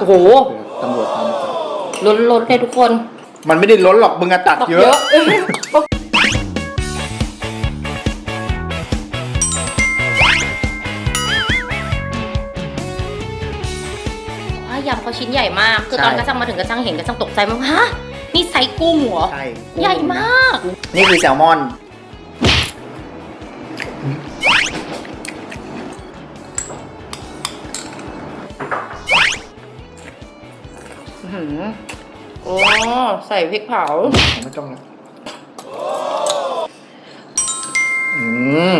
โอ้โหตำรวจตามจับล้นล้นเลยทุกคนมันไม่ได้ล้นหรอก มึงอะตักตักเยเยอะอะว่ายำเขาชิ้นใหญ่มาก คือตอนกระจังมาถึงกระจังเห็นกระจังตกใจมากฮะ นี่ไซส์กุ้งเหรอ ใช่ใหญ่มาก นี่คือแซลมอน หือโอ้ ใส่พริกเผา ไม่ต้องแล้วอืม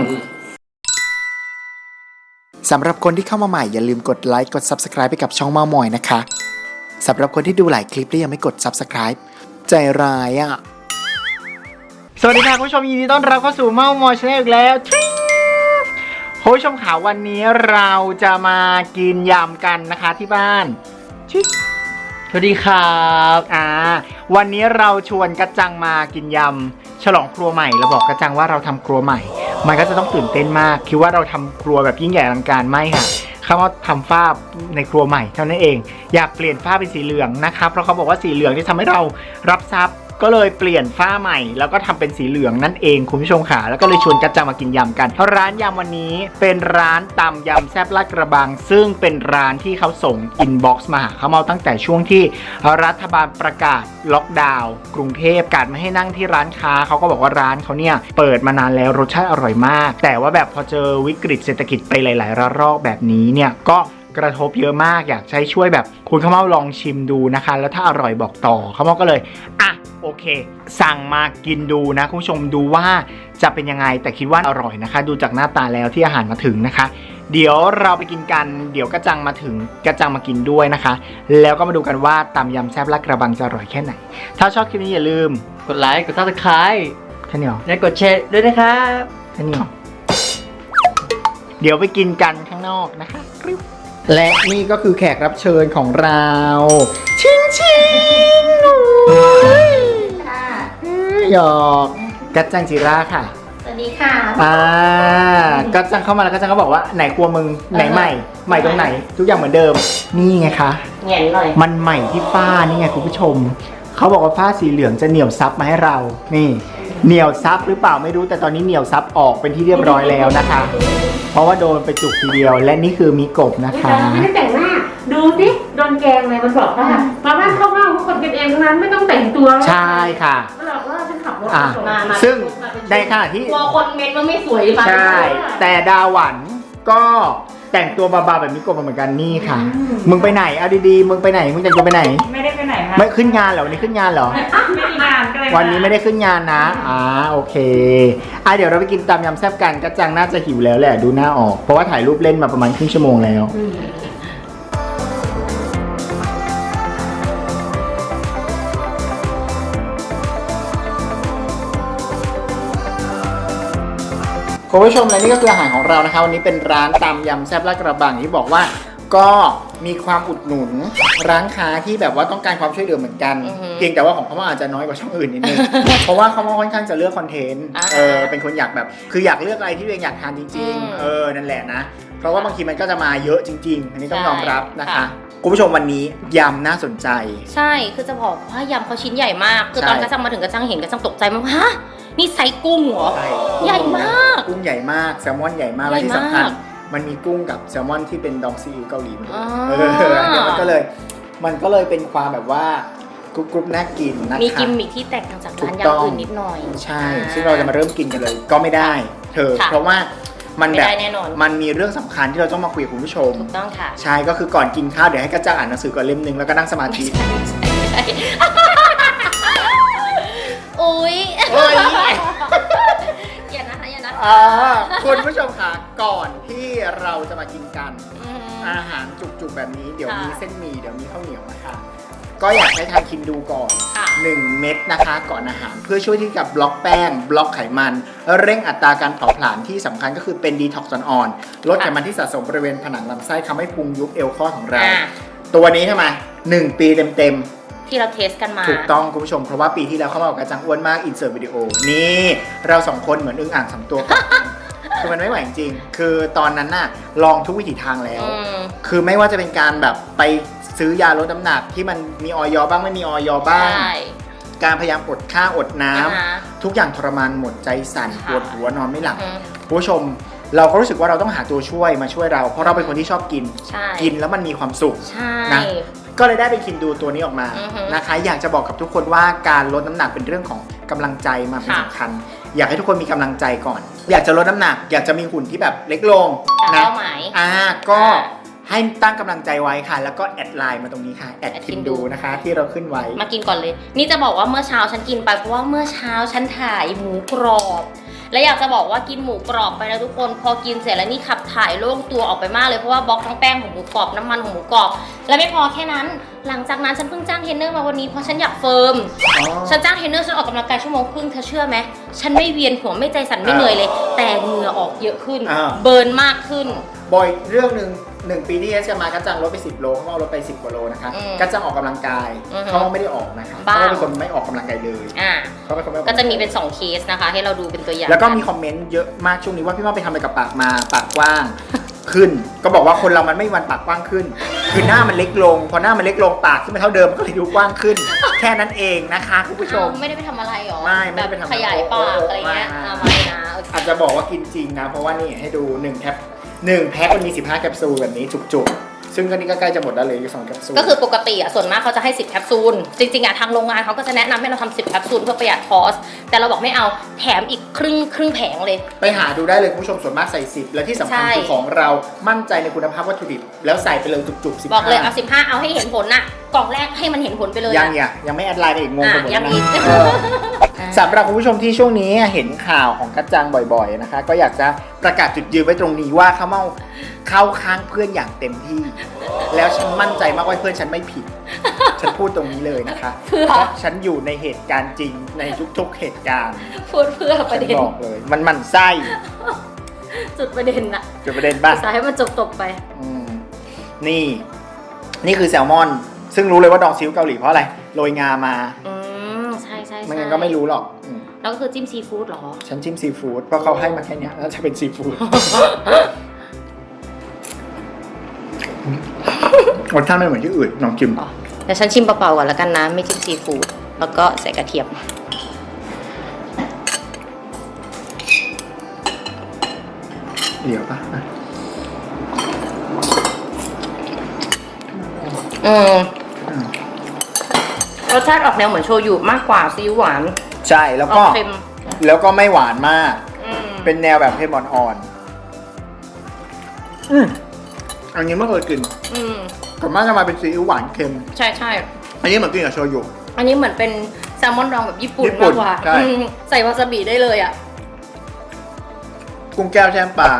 สำหรับคนที่เข้ามาใหม่อย่าลืมกดไลค์กด Subscribe ไปกับช่องเมามอยนะคะ สำหรับคนที่ดูหลายคลิปแล้วยังไม่กด Subscribe ใจร้ายอะ สวัสดีค่ะคุณผู้ชมยินดีต้อนรับเข้าสู่เมามอยชาแนลอีกแล้วทริงคุณผู้ชมขาวันนี้เราจะมากินยำกันนะคะที่บ้านชิส วัสดีครับอ่าวันนี้เราชวนกระจังมากินยำฉลองครัวใหม่เราบอกกระจังว่าเราทำครัวใหม่ มันก็จะต้องตื่นเต้นมาก คิดว่าเราทำครัวแบบยิ่งใหญ่อลังการไม่ค่ะเขาว่าทำฝ้าในครัวใหม่เท่านั้นเอง อยากเปลี่ยนฝ้าเป็นสีเหลืองนะคะเพราะเขาบอกว่าสีเหลืองที่ทำให้เรารับทรัพย์ ก็เลยเปลี่ยนฝ้าใหม่ แล้วก็ทำเป็นสีเหลืองนั่นเองคุณผู้ชมค่ะแล้วก็เลยชวนกัจจังมากินยำกันเพราะร้านยำวันนี้เป็นร้านตำยำแซ่บลาดกระบัง ซึ่งเป็นร้านที่เขาส่งอินบ็อกซ์มาหาเขามาตั้งแต่ช่วงที่รัฐบาลประกาศล็อกดาวน์กรุงเทพการไม่ให้นั่งที่ร้านค้าเขาก็บอกว่าร้านเขาเนี่ยเปิดมานานแล้วรสชาติอร่อยมาก แต่ว่าแบบพอเจอวิกฤตเศรษฐกิจไปหลาย ๆ ระลอกแบบนี้เนี่ยก็กระทบเยอะมากอยากใช้ช่วยแบบคุณข้าวเมาลองชิมดูนะคะ แล้วถ้าอร่อยบอกต่อข้าวเมาก็เลยอะ โอเค สั่งมากินดูนะคุณผู้ชมดูว่าจะเป็นยังไงแต่คิดว่าอร่อยนะคะ ดูจากหน้าตาแล้วที่อาหารมาถึงนะคะ เดี๋ยวเราไปกินกัน เดี๋ยวกระจังมาถึงกระจังมากินด้วยนะคะ แล้วก็มาดูกันว่าตำยำแซ่บลักกระบังจะอร่อยแค่ไหน ถ้าชอบคลิปนี้อย่าลืมกดไลค์กดซับสไครต์แค่นี้หรอและกดแชร์ด้วยนะครับแค่นี้หรอเดี๋ยวไปกินกันข้างนอกนะคะ และนี่ก็คือแขกรับเชิญของเรา ชิงชิงโอ้ยค่ะห ยอกกัจจังจิราค่ะสวัสดีค่ะ อ่าก็จังเข้ามาแล้วก็จังก็บอกว่าไหนครัวมึงไหนใหม่ ใหม่ตรงไหน ทุกอย่างเหมือนเดิม นี่ไงคะเหงียนหน่อย มันใหม่ที่ฝ้านี่ไงคุณผู้ชม เขาบอกว่าผ้าสีเหลืองจะเหนียวซับมาให้เรา นี่ เหนียวซับหรือเปล่าไม่รู้แต่ตอนนี้เหนียวซับออกเป็นที่เรียบร้อยแล้วนะคะ เพราะว่าโดนไปจุกทีเดียว และนี่คือมีกบนะคะ ไม่ได้แต่งหน้า ดูสิโดนแกงเลยมันบอกว่ามาบ้านเข้าบ้านทุกคนกันเองทั้งนั้นไม่ต้องแต่งตัว ใช่ค่ะมันบ อกว่าฉันขับรถอะส่งมามาซึ่งในขณะที่ กลัวคนเม็ดว่าไม่สวยมาใช่ แต่ดาหวันก็แต่งตัวเบาๆแบบนี้กบมาเหมือนกันนี่ค่ะ มึงไปไหนเอาดีๆ มึงไปไหน มึงแต่งตัวไปไหน ไม่ได้ไปไหนคะไม่ขึ้นงานเหรอ วันนี้ขึ้นงานเหรอ ไม่มีงานก็เลยวันนี้ไม่ได้ขึ้นงานนะ อ่า โอเค อะเดี๋ยวเราไปกินตามยำแซ่บกันกระจังน่าจะหิวแล้วแหละ ดูหน้าออก เพราะว่าถ่ายรูปเล่นมาประมาณครึ่งชั่วโมงแล้ว คุณผู้ชมและนี่ก็คืออาหารของเรานะคะวันนี้เป็นร้านตำยำแซ่บลาดกระบังที่บอกว่าก็มีความอุดหนุนร้านค้าที่แบบว่าต้องการความช่วยเหลือเหมือนกัน อือฮึเพียงแต่ว่าของเขาอาจจะน้อยกว่าช่องอื่นนิดนึง เพราะว่าเขาค่อนข้างจะเลือกคอนเทนต์อ่าเออเป็นคนอยากแบบ คืออยากเลือกอะไรที่ตัวเองอยากทานจริง อืม ๆ เออนั่นแหละนะ เพราะว่าบางทีมันก็จะมาเยอะจริง ๆ อันนี้ต้องใช่ยอมรับนะคะค่ะ คุณผู้ชมวันนี้ยำน่าสนใจ ใช่ คือจะบอกว่ายำเขาชิ้นใหญ่มาก คือใช่ตอนกระจังมาถึงกระจังเห็นกระจังตกใจมากฮะนี่ไซส์กุ้งเหรอ ใช่ใหญ่มาก กุ้งใหญ่มาก แซลมอนใหญ่มากใหญ่และที่สำคัญมากมันมีกุ้งกับแซลมอนที่เป็นดองซีอิ๊วเกาหลีมาด้วยอ๋อเอออันเนี้ยมันก็เลย มันก็เลยเป็นความแบบว่ากรุบกรุบน่ากินนะคะมีกิมมิคที่แตกต่างจากร้านถูกต้องยำอื่นนิดหน่อย ใช่ ซึ่งเราจะมาเริ่มกินกันเลย ก็ไม่ได้ เธอค่ะเพราะว่า มันไม่แบบได้แน่นอน มันมีเรื่องสำคัญที่เราต้องมาคุยกับคุณผู้ชม ถูกต้องค่ะ ใช่ก็คือก่อนกินข้าวเดี๋ยวให้กระจ่างอ่านหนังสือก่อนเล่มนึงแล้วก็นั่งสมาธิ อุ้ยโอ้ยอย่านะคะอย่านะอ่าคุณผู้ชมค่ะก่อนที่เราจะมากินกัน อืม อาหารจุกๆแบบนี้เดี๋ยวค่ะ มีเส้นหมี่เดี๋ยวมีข้าวเหนียวนะคะ ก็อยากให้ทานคินดูก่อน ค่ะ1 เม็ดนะคะก่อนอาหาร เพื่อช่วยที่กับบล็อกแป้ง บล็อกไขมัน เร่งอัตราการเผาผลาญที่สำคัญก็คือเป็นดีท็อกซ์อ่อนๆลดไขมันที่สะสมบริเวณผนังลำไส้ทำให้พุงยุบเอวข้อของเรา อ่า ตัวนี้ใช่ไหมหนึ่งปีเต็มที่เราเทสกันมาๆถูกต้องคุณผู้ชม เพราะว่าปีที่แล้วเขามาบอกกระจังอ้วนมากอินเสิร์ตวิดีโอ นี่ เราสองคนเหมือนอึ่งอ่างสองตัวกัน คือมันไม่ไหวจริงๆคือตอนนั้นน่ะลองทุกวิถีทางแล้ว อืม คือไม่ว่าจะเป็นการแบบไปซื้อยาลดน้ำหนักที่มันมีออยบ้างไม่มีออยบ้าง ใช่การพยายามอดข้าวอดน้ำ นะคะ ทุกอย่างทรมานหมดใจสั่นปค่ะวดหัวนอนไม่หลับอืมคุณผู้ชม เราก็รู้สึกว่าเราต้องหาตัวช่วยมาช่วยเรา เพราะเราเป็นคนที่ชอบกิน ใช่กินแล้วมันมีความสุข ใช่ นะ ก็เลยได้ไปคินดูตัวนี้ออกมาอือฮึนะคะ อยากจะบอกกับทุกคนว่าการลดน้ำหนักเป็นเรื่องของกำลังใจมาเป็นค่ะ สำคัญ อยากให้ทุกคนมีกำลังใจก่อน อยากจะลดน้ำหนัก อยากจะมีหุ่นที่แบบเล็กลงตามนะเป้าหมาย อ่าก็อ่าให้ตั้งกำลังใจไว้ค่ะ แล้วก็แอดไลน์มาตรงนี้ค่ะแอดแอดคินคินดู ดูนะคะ ที่เราขึ้นไว้ มากินก่อนเลย นี่จะบอกว่าเมื่อเช้าฉันกินไปเพราะว่าเมื่อเช้าฉันถ่ายหมูกรอบ และอยากจะบอกว่ากินหมูกรอบไปนะทุกคน พอกินเสร็จแล้วนี่ขับถ่ายโล่งตัวออกไปมากเลยเพราะว่าบล็อกทั้งแป้งของหมูกรอบน้ำมันของหมูกรอบ และไม่พอแค่นั้น หลังจากนั้นฉันเพิ่งจ้างเทรนเนอร์มาวันนี้เพราะฉันอยากเฟิร์มอ๋อฉันจ้างเทรนเนอร์ฉันออกกำลังกายชั่วโมงครึ่งเธอเชื่อไหมฉันไม่เวียนหัวไม่ใจสั่นไม่เหนื่อยเลย แต่เหงื่อออกเยอะขึ้นอ่าเบิร์นมากขึ้น บอยเรื่องหนึ่ง หนึ่งปีที่เอสจะมากัจจังลดไป 10 โลเขาเอาลดไป 10กว่าโลนะคะอืมกัจจังออกกำลังกายอือฮึเขาไม่ได้ออกนะคะบ้า เขาเป็นคนไม่ออกกำลังกายเลยอ่า เขาเป็นคนไม่ออกก็กำลังจะกายมีเป็น 2 เคสนะคะ ให้เราดูเป็นตัวอย่างแล้วก็มีคอมเมนต์เยอะมากช่วงนี้ว่าพี่ว่าไปทำอะไรกับปากมาปากกว้าง ขึ้น ก็บอกว่าคนเรามันไม่มีวันปากกว้างขึ้น คือหน้ามันเล็กลง พอหน้ามันเล็กลงปากขึ้นไปเท่าเดิมมันก็เลยดูกว้างขึ้น แค่นั้นเองนะคะคุณผู้ชม อ้าวไม่ได้ไปทำอะไรหรอไม่ไม่ได้ไปแบบทำอะไรขยายปากอะไรเงี้ยไม่อ่าไม่นะโอเคอาจจะบอกว่ากินจริงนะ เพราะว่านี่ให้ดู1แคป 1แพ็คมันมี 15 แคปซูลแบบนี้จุกๆ ซึ่งก็นี่ก็ใกล้จะหมดแล้วเลยอีกสองแคปซูล ก็คือปกติอะส่วนมากเขาจะให้ 10แคปซูล จริงๆอะทางโรงงานเขาก็จะแนะนำให้เราทำ10แคปซูลเพื่อประหยัดคอส แต่เราบอกไม่เอาแถมอีกครึ่งครึ่งแผงเลย ไปหาดูได้เลยคุณผู้ชมส่วนมากใส่ 10 และที่สำคัญใช่คือของเรามั่นใจในคุณภาพวัตถุดิบ แล้วใส่ไปเลยจุกๆ15บอกเลยเอา 15 เอาให้เห็นผลน่ะกล่องแรกให้มันเห็นผลไปเลยยังอะเนี่ยยังไม่แอดไลน์ไปอีกงงไปหมดอะยังนะอีกเออสำหรับคุณผู้ชมที่ช่วงนี้เห็นข่าวของกัจจังบ่อยๆนะคะ ก็อยากจะประกาศจุดยืนไว้ตรงนี้ว่าข้าวเม่าเข้าข้างเพื่อนอย่างเต็มที่ แล้วฉันมั่นใจมากว่าเพื่อนฉันไม่ผิด ฉันพูดตรงนี้เลยนะคะเพื่อเพราะฉันอยู่ในเหตุการณ์จริงในทุกๆเหตุการณ์พูดเพื่อปฉัระนเด็นบอกเลย มันหมันไส้จุดประเด็นน่ะจุดประเด็นป่ะสายให้มันจบจบๆไปอืมนี่ นี่คือแซลมอน ซึ่งรู้เลยว่าดองซิ้วเกาหลีเพราะอะไรโรยงามาอืมใช่ใช่ไม่งั้นก็ไม่รู้หรอกอืมแล้วก็คือจิ้มซีฟู้ดเหรอ ฉันจิ้มซีฟู้ดเพราะเขาให้มาแค่เนี้ยแล้วจะเป็นซีฟู้ด รสชาติไม่เหมือนที่อื่นลองชิมแต่ฉันชิมเปล่าๆก่อนแล้วกันนะ ไม่จิ้มซีฟู้ดแล้วก็ใส่กระเทียม เดี๋ยวป่ะอะอืม รสชาติออกแนวเหมือนโชยุมากกว่าซีอิ๊วหวาน ใช่แล้วอก็อกเค็มแล้วก็ไม่หวานมาก อืมเป็นแนวแบบเค็มอ่อนๆอืมอันนี้ไม่เคยกินอืมผมมากจะมาเป็นซีอิ๊วหวานเค็ม ใช่ใช่อันนี้เหมือนกินกับโชยุ อันนี้เหมือนเป็นแซลมอนดองแบบญี่ปุ่นญี่ปุ่มานกกว่าใช่ อืมใส่วาซาบิได้เลยอะกุ้งแก้วแช่น้ำปลา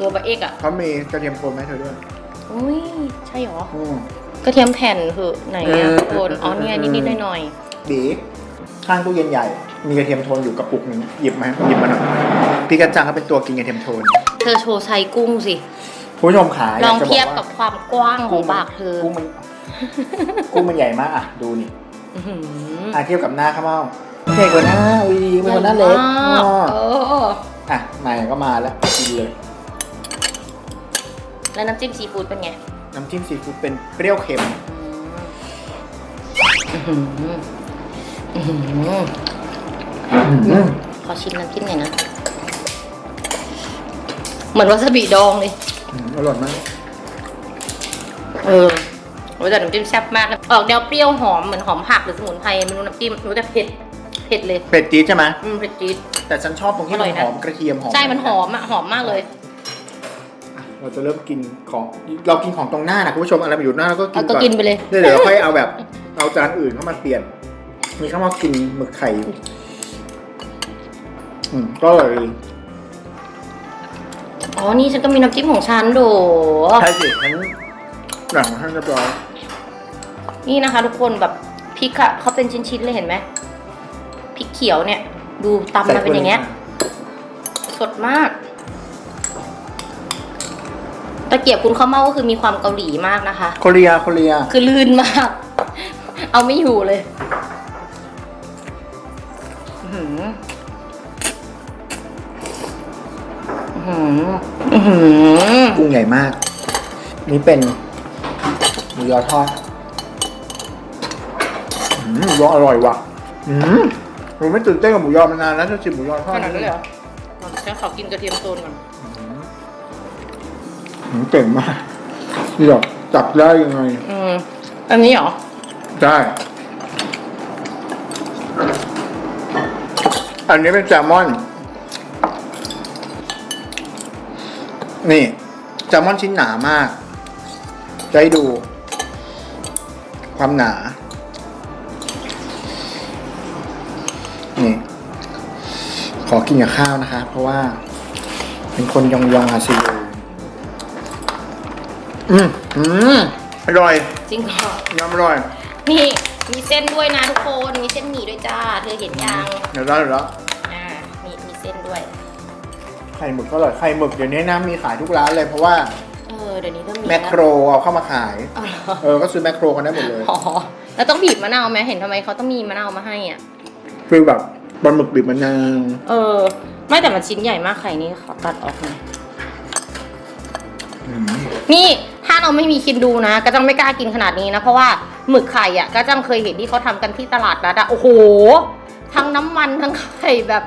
ตัวบะเอกอะเขามีกระเทียมโทนไหมเธอด้วย อุ้ยใช่หรอ อืม กระเทียมแผ่นเหอะไหนเออะอทุกคนเอออ๋อเนี่ยเออนิดๆหน่อยบีข้างตู้เย็นใหญ่ มีกระเทียมโทนอยู่กระปุกหนึงหยิบมาหยิบมาหน่อยพี่กัจจังเขาเป็นตัวกินกระเทียมโทนๆเธอโชว์ไซส์กุ้งสิ คุณผู้ชมขาลองากจะเทียบว่ากับความกว้างของปากเธอกุ้งมันกุ้งมันใหญ่มากอะดูนี่อื้อหืออะเทียบกับหน้าข้าวเม่าใหญ่กว่าหน้าอุ้ยเป็นคนหน้าเล็กใหญ่มากอ๋อเอออะมาก็มาแล้วกินเลย แล้วน้ำจิ้มซีฟู้ดเป็นไง น้ำจิ้มซีฟู้ดเป็นเปรี้ยวเค็มอื้อหืออื้อหืออืมขอชิมน้ำจิ้มหน่อยนะ เหมือนวาซาบิดองเลยอืมอร่อยมาก เออโอ้ยแต่น้ำจิ้มแซ่บมากนะออกแนวเปรี้ยวหอมเหมือนหอมผักหรือสมุนไพรไม่รู้น้ำจิ้มรู้แต่เผ็ด เผ็ดเลย เผ็ดจี๊ดใช่ไหมอืมเผ็ดจี๊ด แต่ฉันชอบตรงที่อร่มัอยนนะหอมกระเทียมหอม ใช่ มันหอมอะหอมมากเลยอะ เราจะเริ่มกินของเรากินของตรงหน้านะคุณผู้ชมอะไรมาอยู่หน้าเราก็กิเอานก็ก่อนกินไปเลยเดี๋ยวเดี๋ยวเราค่อยเอาแบบเอาจานอื่นเข้ามาเปลี่ยน มีข้าวมากินหมึกไข่อยู่อืมก็อร่อยดีอ๋อ นี่ฉันก็มีน้ำจิ้มของฉันโดใช่สิงั้นหลังให้เรียบร้อยนี่นะคะ ทุกคนแบบพริกอะเขาเป็นชิ้นๆเลยเห็นไหมพริกเขียวเนี่ย ดูตำมาเป็นอย่างเงี้ย สดมาก ตะเกียบคุณข้าวเม่าก็คือมีความเกาหลีมากนะคะ โคเรียโคเรียคือลื่นมาก เอาไม่อยู่เลยอื้อหืออื้อหืออื้อหือกุ้งใหญ่มาก นี่เป็นมูยอทอดอืมหมูยออร่อยว่ะอืมผมไม่ตื่นเต้นกับหมูยอมานานแล้วจะชิมหมูยอทอดขนาดนั้นเลยเหรอฉันขอกินกระเทียมโทนก่อนอืม เก่งมากนี่หรอกจับได้ยังไง อืม อันนี้เหรอ ได้ อันนี้เป็นแซลมอน นี่แซลมอนชิ้นหนามาก จะให้ดู ความหนา นี่ ขอกินกับข้าวนะคะ เพราะว่า เป็นคนยองยองอาซิโอ อืมอืมอร่อยจริงเหรอยำอร่อยนี่มีเส้นด้วยนะทุกคนมีเส้นหมี่ด้วยจ้า เธอเห็นยังเดี๋ยวแล้วเดี๋ยวแล้วอ่ามีมีเส้นด้วยไข่หมึกก็อร่อยไข่หมึกเดี๋ยวนี้นะมีขายทุกร้านเลยเพราะว่าเออเดี๋ยวนี้ต้องมีแมคโครเอาเข้ามาขาย อ๋อเหรอเออ ก็ซื้อแมคโครกันได้หมดเลยอ๋อแล้วต้องบีบมะนาวไหมเห็นทำไมเขาต้องมีมะนาวมาให้อะ คือแบบปลาหมึกบีบมะนาวเออ ไม่แต่มันชิ้นใหญ่มากไข่นี้ขอตัดออกหน่อยอืมนี่ถ้า เราไม่มีคินดูนะก็จังไม่กล้ากินขนาดนี้นะเพราะว่าหมึกไข่อะก็จังเคยเห็นที่เขาทำกันที่ตลาดนัดอะโอ้โห ทั้งน้ำมันทั้งไข่แบบ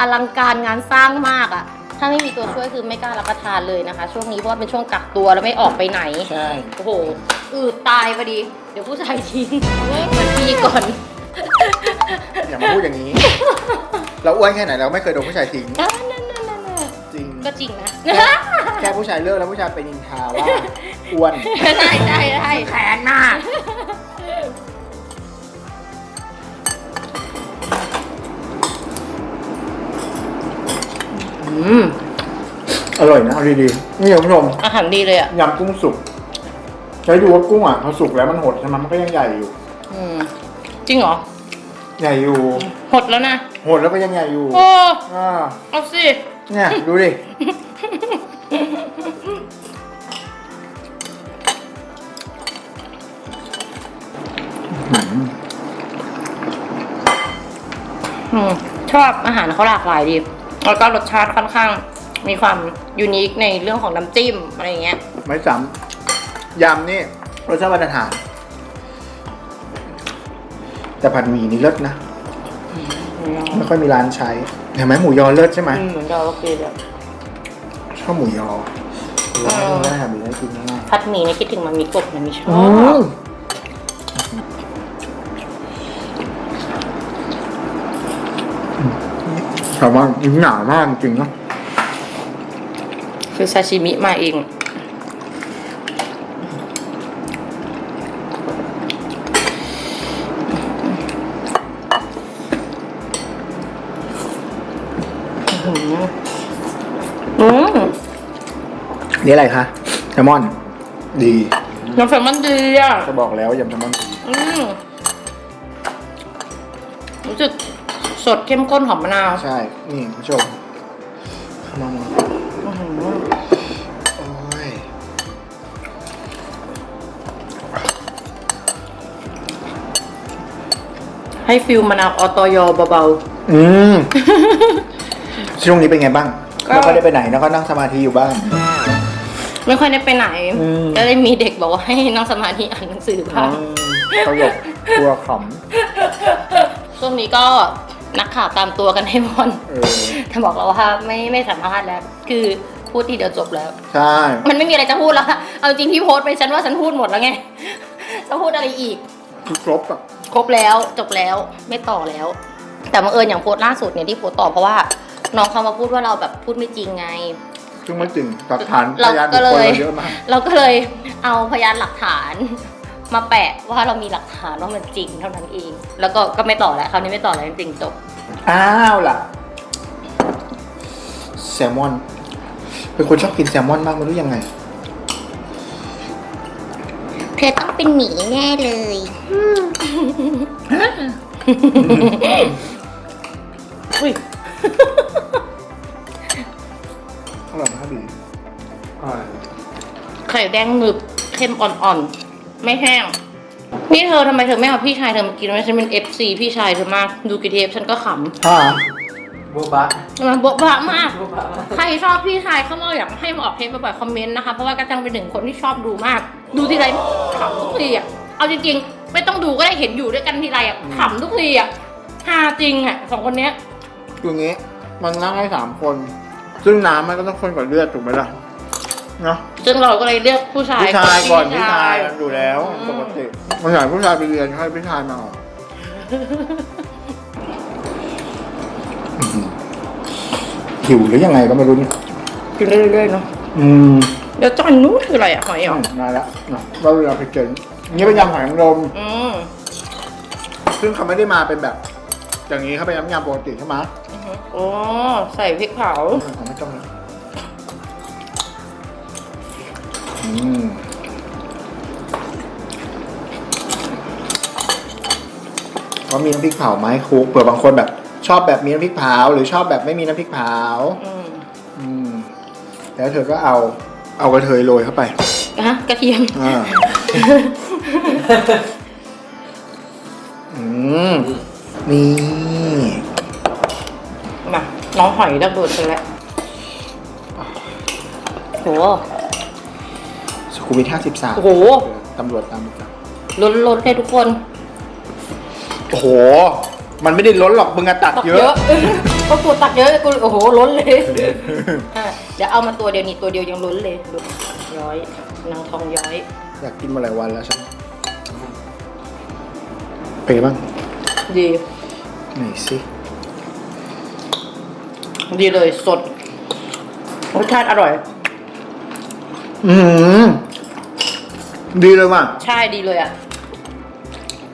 อลังการงานสร้างมากอะถ้าไม่มีตัวช่วยคือไม่กล้ารับประทานเลยนะคะ ช่วงนี้เพราะว่าเป็นช่วงกักตัวแล้วไม่ออกไปไหนใช่โอ้โหอืดตายพอดี เดี๋ยวผู้ชายทิ้งมันทีก่อนอย่ามาพูดอย่างนี้ เราอ้วนแค่ไหนเราไม่เคยโดนผู้ชายทิ้ง ก็จริงนะ แค่ผู้ชายเลิกแล้วผู้ชายไปนินทาว่าอ้วนได้ได้ได้แขนมากอืมอร่อยนะเอาดีๆนี่คุณผู้ชมอาหารดีเลยอะยำกุ้งสุกใช้ดูว่ากุ้งอะพอสุกแล้วมันหดใช่ไหมมันก็ยังใหญ่อยู่อืมจริงเหรอ ใหญ่อยู่ หดแล้วนะ หดแล้วก็ยังใหญ่อยู่โอ้อ่าเอาสิ เนี่ย ดูดิ อืมชอบอาหารเขาหลากหลายดี แล้วก็รสชาติค่อนข้าง มีความยูนิคในเรื่องของน้ำจิ้มอะไรอย่างเงี้ย ไม่ซ้ำยำนี่รสชาติมาตรฐาน แต่ผัดหมี่นี่เลิศนะ ไม่ค่อยมีร้านใช้ เห็นไหมหมูยอเลิศใช่ไหมอืมเหมือนเราโอเคเลยชอบหมูยอหมูยอเออกินได้หมูยอกินง่ายพัดหมี่เนี่ยคิดถึงมันมีกบนะมีชออืบมแต่ว่าหนามากจริงๆเนาะคือซาชิมิมาเอง นี่อะไรคะแซลมอน ดีน้ำแซลมอนดีอะจะบอกแล้วยำแซลมอนดีอืมรู้สึกสดเข้มข้นหอมมะนาวใช่ นี่คุณผู้ชมเข้ามามาอื้อหือโอ้ยให้ฟิลมะนาวออตอยอเบา อืม ช่วงนี้เป็นไงบ้างก็ ไม่ค่อยได้ไปไหนนะก็นั่งสมาธิอยู่บ้านๆ ไม่ค่อยได้ไปไหน อืม ก็เลยมีเด็กบอกว่าให้นั่งสมาธิอ่านหนังสือบ้างตลกกลัวขช่วงนี้ก็นักข่าวตามตัวกันให้หมดำเออแต่บอกเราว่าไม่ไม่สัมภาษณ์แล้ว คือพูดทีเดียวจบแล้ว ใช่ มันไม่มีอะไรจะพูดแล้วค่ะเอาจริงที่โพสต์ไปฉันว่าฉันพูดหมดแล้วไง จะพูดอะไรอีก คือครบอะ ครบแล้วจบแล้วไม่ต่อแล้ว แต่บังเอิญอย่างโพสต์ล่าสุดเนี่ยที่โพสต์ต่อเพราะว่า น้องเขามาพูดว่าเราแบบพูดไม่จริงไง ซึ่งไม่จริงหลักฐานพเรายานก็บุคคลเลยเราเยอะมากเราก็เลยเอาพยานหลักฐานมาแปะว่าเรามีหลักฐานว่ามันจริงเท่านั้นเอง แล้วก็ก็ไม่ต่อแล้วคราวนี้ไม่ต่อแล้วจริงๆจบอ้าวล่ะแซลมอน เป็นคนชอบกินแซลมอนมากไม่รู้ยังไง เธอต้องเป็นหมีแน่เลยอุ้ย อร่อยมากดีอร่อยไข่แดงหนึบเค็มอ่อนๆ ไม่แห้ง นี่เธอทำไมเธอไม่เอาพี่ชายเธอมากินวะฉันเป็น FC พี่ชายเธอมาก ดูกี่เทปฉันก็ขฮ่าโบบะมันโบ๊ะบะมาก โบบะมากใครชอบพี่ชายเข้ามาอยากให้มาออกเทปบ่อยๆคอมเมนต์นะคะ เพราะว่ากระจังเป็นหนึ่งคนที่ชอบดูมาก ดูทีไรขำทุกทีอะ เอาจริงๆ ไม่ต้องดูก็ได้เห็นอยู่ด้วยกันทีไรอะขำทุกทีอะฮาจริงอะสองคนเนี้ย คืองี้ มันนั่งให้สามคน ซึ่งน้ำมันก็ต้องคนก่อนเลือดถูกไหมล่ะเนาะซึ่งเราก็เลยเลือกผู้ชายผู้ชายก่อนผู้ชายอืมอยู่แล้วปกติมันอยากผู้ชายไปเรียนให้ผู้ชายมาออกหิวหรือยังไงก็ไม่รู้นี่กินเรื่อยๆเนาะอืมเดี๋ยวจอนนู้นคืออะไรอะหอยเหรอมาแล้วเนาะว่าเวลาไปเจอนี่เป็นยำหอยนางรมอืมซึ่งเขาไม่ได้มาเป็นแบบ อย่างนี้เขาเป็นน้ำยำปกติใช่ไหมอือฮึอ๋อใส่พริกเผาของไม่ต้องนะอืมเขามีน้ำพริกเผาไหมคลุกเผื่อบางคนแบบ ชอบแบบมีน้ำพริกเผาหรือชอบแบบไม่มีน้ำพริกเผาอืมอืมแล้วเธอก็เอาเอากระเทยโรยเข้าไปฮะกระเทียมอ่าอืม นี่ มาน้องหอยระเบิดไปแล้วโห สุขุมวิทห้าสิบสามโอ้โห ตำรวจตามไปจับล้นล้นๆเลยทุกคนโอ้โห มันไม่ได้ล้นหรอก มึงอะตักตักเยเยอะ อะก็กูตักเยอะกูโอ้โหล้นเลยอะเดี๋ยวเอามาตัวเดียวนี่ตัวเดียวยังล้นเลยดูย้อยนางทองย้อย อยากกินมาหลายวันแล้วฉันเป็นไงบ้างดี ไหนสิ ดีเลยสด รสชาติอร่อย อืมดีเลยว่ะ ใช่ดีเลยอะ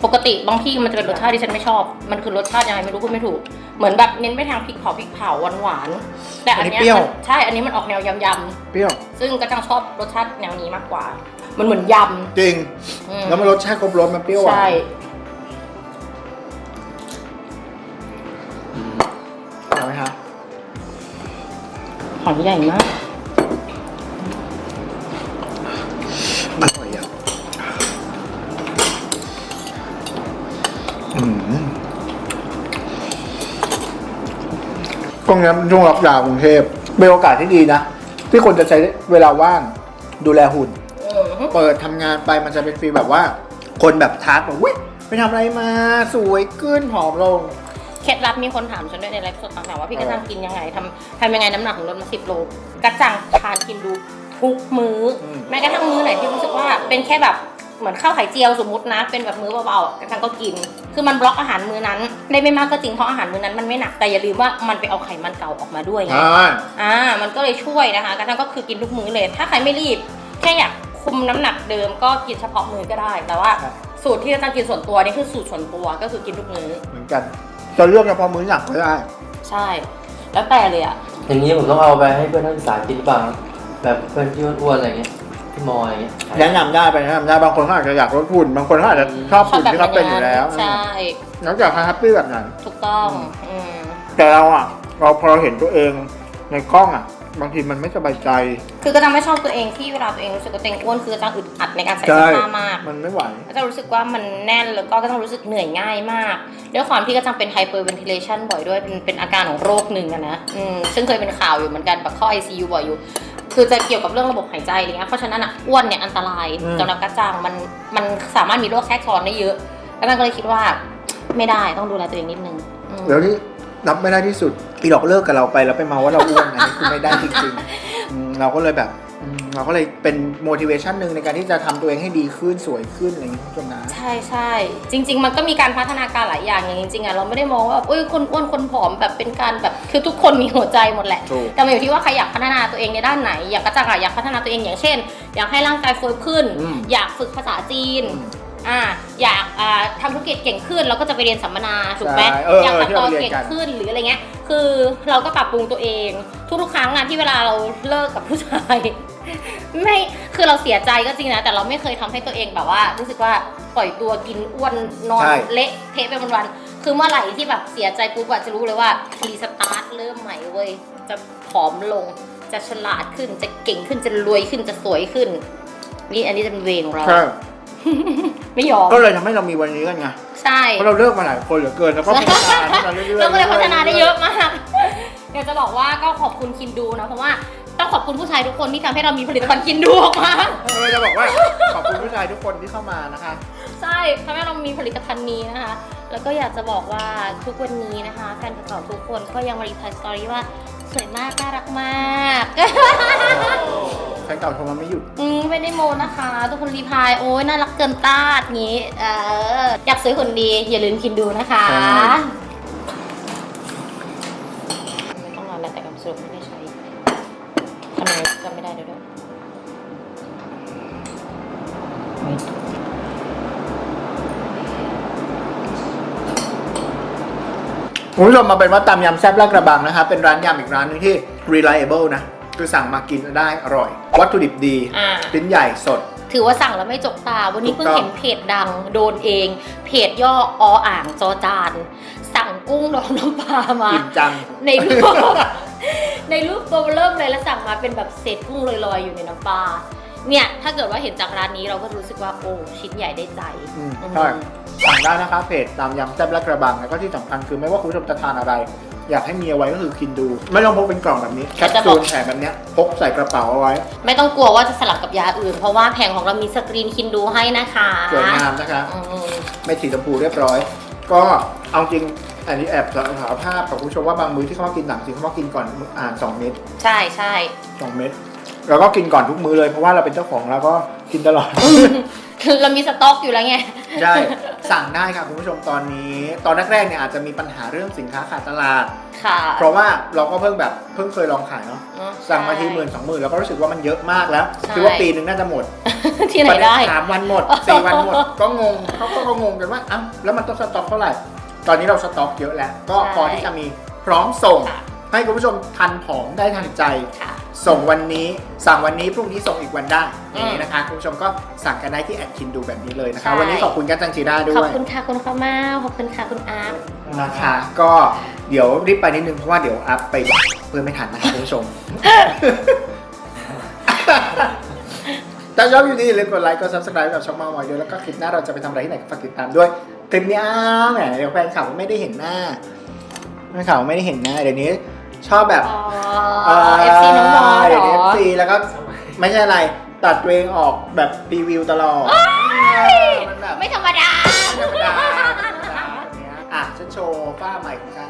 ปกติบางที่มันจะเป็นรสชาติที่ฉันไม่ชอบ มันคือรสชาติยังไงไม่รู้พูดไม่ถูก เหมือนแบบเน้นไปทางพริกเผาพริกเผาหวานหวานๆแต่อันเนี้ยมันใช่ อันนี้มันออกแนวยำยเปรี้ยวำซึ่งกระจังชอบรสชาติแนวนี้มากกว่า มันเหมือนยจริงำอืมแล้วมันรสชาติครบรสมันเปรี้ยวหวานใช่ อยใหญ่มากอร่อยอะอืมตรงนี้มันช่วงรับยากรุงเทพเป็นโอกาสที่ดีนะ ที่คนจะใช้เวลาว่างดูแลหุ่นอืมเปิดทำงานไปมันจะเป็นฟีลแบบว่า คนแบบทักแบบวิไปทำอะไรมาสวยขึ้นผอมลง เคล็ดลับมีคนถามฉันด้วยในไลฟ์สดต่างๆว่าพี่กระจังกินยังไงทำทำยังไงน้ำหนักถึงลดมาสิบโลกระจังทานกินดูทุกมื้ออม แม้กระทั่งมื้อไหนที่รู้สึกว่าเป็นแค่แบบเหมือนข้าวไข่เจียวสมมตินะ เป็นแบบมื้อเบาๆกระจังก็กิน คือมันบล็อกอาหารมื้อนั้น ได้ไม่มากก็จริงเพราะอาหารมื้อนั้นมันไม่หนักแต่อย่าลืมว่ามันไปเอาไขมันเก่าออกมาด้วยไง อ่า อ่า มันก็เลยช่วยนะคะกระทั่งก็คือกินทุกมื้อเลย ถ้าใครไม่รีบ แค่อยากคุมน้ำหนักเดิมก็กินเฉพาะมื้อก็ได้ แต่ว่าใช่สูตรที่อาจารย์กินส่วนตัวนี่คือสูตรส่วนตัวก็คือกินทุกมื้อ เหมือนกัน จะเลือกเฉพาะมื้อหนักก็ได้ใช่ แล้วแต่เลยอะ อย่างนี้ผมต้องเอาไปให้เพื่อนนักศึกษากินหรือเปล่าครับแบบเพื่อนที่อ้วนๆอะไรเงี้ยที่มออะไรเงี้ย แนะนำได้ไปแนะนำได้บางคนเขาอาจจะอยากลดหุ่นบางคนเขาอาจจะชอบหุ่นที่เขาเป็นอยู่แล้วใช่ นอกจากแฮปปี้แบบนั้น ถูกต้อง อืม แต่เราอะ เราพอเราเห็นตัวเองในกล้องอะ บางทีมันไม่สบายใจ คือก็จะไม่ชอบตัวเองที่เวลาตัวเองรู้สึกว่าตัวเองอ้วนคือจะอึดอัดในการใส่ใช่เสื้อผ้ามากมันไม่ไหวก็จะรู้สึกว่ามันแน่นแล้วก็ก็ต้องรู้สึกเหนื่อยง่ายมากด้วยความที่ก็จังเป็นไฮเปอร์เวนทิเลชันบ่อยด้วยเป็นเป็นอาการของโรคหนึ่งอะนะอืมซึ่งเคยเป็นข่าวอยู่เหมือนกันแบบเข้า ICU บ่อยอยู่คือจะเกี่ยวกับเรื่องระบบหายใจอะไรเงี้ยเพราะฉะนั้นอะอ้วนเนี่ยอันตรายอืมสำหรับกระจังมันมันสามารถมีโรคแทรกซ้อนได้เยอะแล้วมันก็เลยคิดว่าไม่ได้ต้องดูแลตัวเองนิดนึงอืมแล้วที่ รับไม่ได้ที่สุดอีดอกเลิกกับเราไปแล้วไปเมาว่าเราอ้วนอันนี้คือไม่ได้จริงๆอืมเราก็เลยแบบอืมเราก็เลยเป็น motivation หนึ่งในการที่จะทำตัวเองให้ดีขึ้นสวยขึ้นอะไรอย่างนี้คุณผู้ชมนะ ใช่ใช่จริง ๆ มันก็มีการพัฒนาการหลายอย่างอย่างจริงๆอะเราไม่ได้มองว่าแบบเอ้ยคนอ้วนคนผอมแบบเป็นการแบบคือทุกคนมีหัวใจหมดแหละ ถูกแต่มันอยู่ที่ว่าใครอยากพัฒนาตัวเองในด้านไหน อย่างกระจังอะอยากพัฒนาตัวเองอย่างเช่น อยากให้ร่างกายเฟิร์มขึ้น อืมอยากฝึกภาษาจีน อืม อ่าอยากอ่าทำธุรกิจเก่งขึ้นเราก็จะไปเรียนสัมมนาถูกไหมใช่เอออยากตัดต่อที่เราไปเรีเก่ยนงกันขึ้นหรืออะไรเงี้ย คือเราก็ปรับปรุงตัวเองทุกๆครั้งงานที่เวลาเราเลิกกับผู้ชาย ไม่คือเราเสียใจก็จริงนะ แต่เราไม่เคยทำให้ตัวเองแบบว่า รู้สึกว่าปล่อยตัวกินอ้วนนอนใช่ เละเทะไปวันๆคือเมื่อไหร่ที่แบบเสียใจปุ๊บอะจะรู้เลยว่ารีสตาร์ทเริ่มใหม่เว้ยจะผอมลงจะฉลาดขึ้นจะเก่งขึ้นจะรวยขึ้นจะสวยขึ้นนี่อันนี้จะเป็นเวรของเราใช่ ไม่ยอมก็เลยทำให้เรามีวันนี้กันไงใช่เพราะเราเลิกมาหลายคนเหลือเกินแล้วก็พัฒนาขึ้นมาเรื่อยๆเราก็เลยพัฒนาได้เยอะมากอยากจะบอกว่าก็ขอบคุณคินดูนะเพราะว่าต้องขอบคุณผู้ชายทุกคนที่ทำให้เรามีผลิตภัณฑ์คินดูออกมาเราจะบอกว่าขอบคุณผู้ชายทุกคนที่เข้ามานะคะ ใช่ทำให้เรามีผลิตภัณฑ์นี้นะคะ แล้วก็อยากจะบอกว่าทุกวันนี้นะคะแฟนเก่าๆทุกคนก็ยังมารีพลายสตอรี่ว่าสวยมากน่ารักมากแฟนเก่าโทรมาไม่หยุด อืมไม่ได้โมนะคะ ทุกคนรีพลายโอ้ยน่ารักเกินต้านงี้ เออ อยากซื้อคนดี อย่าลืมคินดูนะคะใช่ ไม่ต้องนานแล้วแต่กับสรุปไม่ได้ใช้ทำไมจำไม่ได้เดี๋ยวด้วยคุณผู้ชมมาเป็นว่าตำยำแซ่บลาดกระบังนะคะเป็นร้านยำอีกร้านหนึงที่ reliable นะ คือสั่งมากินได้อร่อย วัตถุดิบดีอ่า ชิ้นใหญ่สด ถือว่าสั่งแล้วไม่จกตา วันนี้ถูเพิ่กงต้อง เห็นเพจดังโดนเอง เพจย่อออ่างจอจาน สั่งกุ้งดองน้ำปลามา อิ่มจัง ในรูป ในรูปตัวเริ่มเลยแล้วสั่งมาเป็นแบบเศษกุ้งลอยๆ อยู่ในน้ำปลาเนี่ย ถ้าเกิดว่าเห็นจากร้านนี้เราก็รู้สึกว่าโอ้ชิ้นใหญ่ได้ใจอืมอืมใช่สั่งได้นะคะเพจตามยำแซ่บและกระบังแล้วก็ที่สำคัญคือไม่ว่าคุณผู้ชมจะทานอะไร อยากให้มีเอาไว้ก็คือกินดู ไม่ต้องพกเป็นกล่องแบบนี้แคปซูลแถมแบบเนี้ยพกใส่กระเป๋าเอาไว้ ไม่ต้องกลัวว่าจะสลับกับยาอื่น เพราะว่าแผงของเรามีสกรีนคินดูให้นะคะสวยงามนะคะอืมไม่สีชมพูเรียบร้อย ก็เอาจริงอันนี้แอบสารภาพกับคุณผู้ชมว่าบางมื้อที่เขามากินหนังจริงเขามากินก่อนอ่านสองเม็ดใช่ใช่สองเม็ดแล้วก็กินก่อนทุกมื้อเลยเพราะว่าเราเป็นเจ้าของแล้วก็ กินตลอดคือเรามีสต็อกอยู่แล้วไง ใช่สั่งได้ค่ะคุณผู้ชมตอนนี้ ตอนแรกๆเนี่ยอาจจะมีปัญหาเรื่องสินค้าขาดตลาด ค่ะ เพราะว่าเราก็เพิ่งแบบเพิ่งเคยลองขายเนาะเนอะสั่งมาทีหมื่นสองหมื่นแล้วก็รู้สึกว่ามันเยอะมากแล้วใช่ คิดว่าปีหนึ่งน่าจะหมดที่ไหนได้ สามวันหมดสี่วันหมด ก็งงเขาก็งงกันว่าอ้าวแล้วมันต้องสต็อกเท่าไหร่ ตอนนี้เราสต็อกเยอะแล้ว ก็ใช่พอที่จะมีพร้อมส่ง ค่ะ ให้คุณผู้ชมทันผอมได้ทันใจ ค่ะ ส่งวันนี้สั่งวันนี้พรุ่งนี้ส่งอีกวันได้อืมอย่างนี้นะคะคุณผู้ชมก็สั่งกันได้ที่แอดคินดูแบบนี้เลยนะคะ ใช่ วันนี้ขอบคุณกันจังจีด้าด้ขอวบยคุณค่ะคุณข้าวเมาขอบคุณค่ะคุณอาร์ต นะคะ ก็เดี๋ยวรีบไปนิดนึงเพราะว่าเดี๋ยวอัพไปเพื่อไม่ทันนะคะคุณผู้ชม ถ้าชอบอยู่ดีอย่าลืมกดไลค์กด subscribe กับช่องมาหมอยด้วยแล้วก็คลิปหน้าเราจะไปทำอะไรที่ไหนก็ฝากติดตามด้วยคลิปนี้อ้าวแหมเดี๋ยวแฟนข่าวไม่ได้เห็นหน้าแฟนข่าวไม่ได้เห็นหน้าเดี๋ยวนี้ ชอบแบบอ๋อเอฟซีน้องมอเหรเดี๋ยวนี้อ FC แล้วก็ไม่ใช่อะไรตัดตัวเองออกแบบรีวิวตลอดมันแบบไม่ธรรมดาไม่ธรรมดาไม่ธรรมดาแบบเนี้ยอะฉันโชว์ฝ้าใหม่ของฉัน